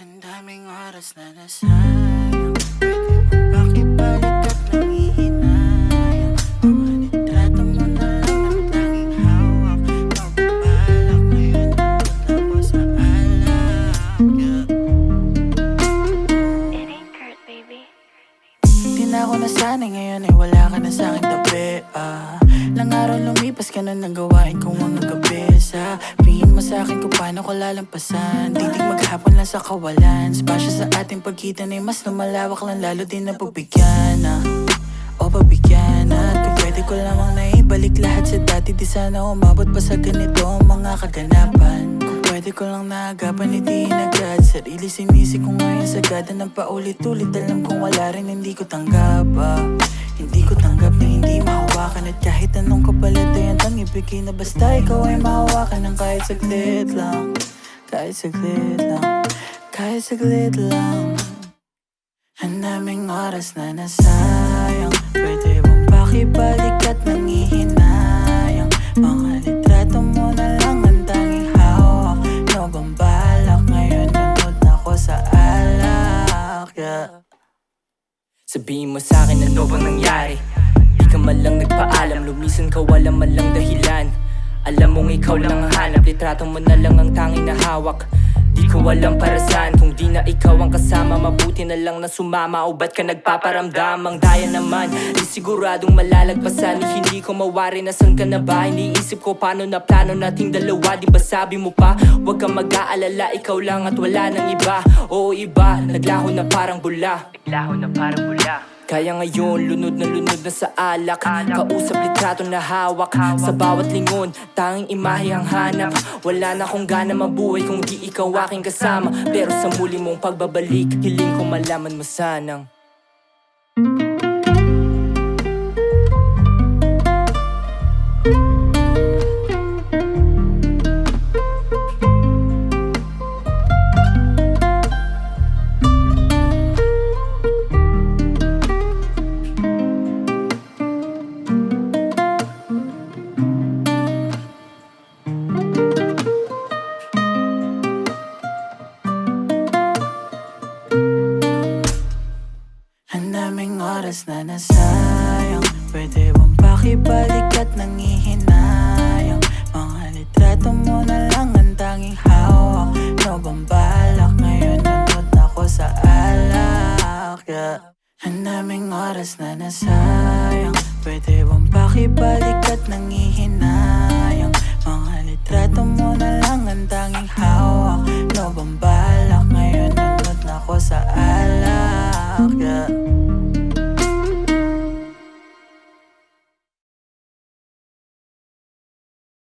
Ang daming oras na nasayang bang pakibalik at nangihinayang Mga litrato mo na lang ang tanging hawak Magbabalak ngayon ako sa alak yeah. It ain't Kurt, baby. Di na ako nasanay ngayon ay wala ka na sa aking tabi ah. Lang araw lumipas ka na ng gawain kong mga gabi Sa pingin mo sa akin kung paano ko lalampasan. Titig maghapon lang sa kawalan. Spasya sa ating pagkita ay mas lumalawak lang Lalo din na pagbigyan ah. O pagbigyan at kung pwede ko lamang naibalik lahat sa dati Di sana umabot pa sa ganito ang mga kaganapan. Kung pwede ko lang naagapan, hindi agad Sarili sinisi ko ngayon sa gada ng paulit-ulit. Alam kong wala rin, hindi ko tanggap ah. Hindi ko tanggap na hindi mahawakan At kahit anong kapalit ay handang ibigay na Basta ikaw ay mahawakan ng kahit saglit lang. Kahit saglit lang. Kahit saglit lang. Ang daming oras na nasayang. Pwede bang pakibalik at nangihinayang. Mga litrato mo na lang ang tanging hawak. No bang balak ngayon nanood ako sa alak yeah. Sabihin mo sa akin ano bang nangyari ka man lang nagpaalam. Lumisan ka wala man lang dahilan. Alam mong ikaw lang ang hanap. Litrato mo na lang ang tanging na hawak Di ko alam para saan. Kung di na ikaw ang kasama Mabuti na lang na sumama. O ba't ka nagpaparamdam? Ang daya naman. Di siguradong malalagpasan. Ni hindi ko mawari Nasaan ka na ba. Iniisip ko paano na plano nating dalawa. Di ba sabi mo pa Huwag kang mag-aalala. Ikaw lang at wala nang iba. Oo iba. Naglaho na parang bula. Naglaho na parang bula kaya ngayon, lunod na lunod na sa alak. Kausap litrato na hawak. Sa bawat lingon, tanging imahe ang hanap. Wala na akong gana mabuhay kung di ikaw aking kasama. Pero sa muli mong pagbabalik Hiling ko malaman mo sanang oras na nasayang Pwede bang pakibalik at nangihinayang. Mga litrato mo na lang ang tanging hawak. No bang balak? Ngayon nanood ako sa alak yeah. Ang daming oras na nasayang Pwede bang pakibalik at nangihinayang. Mga litrato mo na lang ang tanging hawak. No bang balak